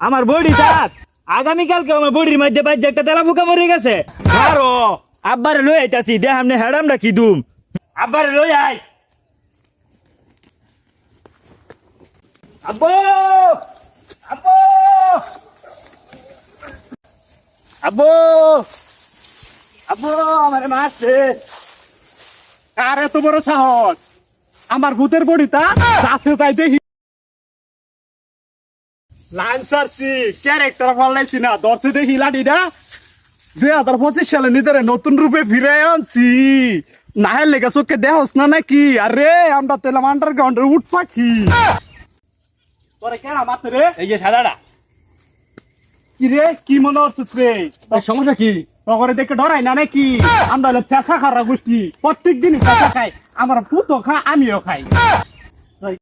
আমার বডি চাত আগামীকালকে আমার বডির মধ্যে বাজ্যে একটা তেলা ফুকা মরে গেছে। আরও আব্বারে লই আইতাছি দে আমনে হেডাম রাখি দুম। আব্বারে লই আই আব্বু! আব্বু! আব্বু! আব্বু আমারে মারছে। আর এত বড় সাহস? আমার ভূতের বড়িটা আছে তাই দেখি। লাইন সারছি ক্যারেক্টার পাল্লাইছি না। দর্শে দেখি লাঠিটা। দুই হাজার পঁচিশ সালে নিজের নতুন রূপে ফিরে আনছি। নাহের লেগে চোখে দেহস না নাকি? আরে আমরা তেলাম আন্ডারগ্রাউন্ডের উঠ পাখি। তোরে কেন মাত্র রে? এই যে সাদাটা। কি রে? কি মনে হচ্ছে রে সমস্যা কি? তখন দেখে ডরাই না নাকি? আমরা হলো চেঁচা খারা গোষ্ঠী। প্রত্যেক দিনই চেঁচা খাই। আমার পুতো খা আমিও খাই।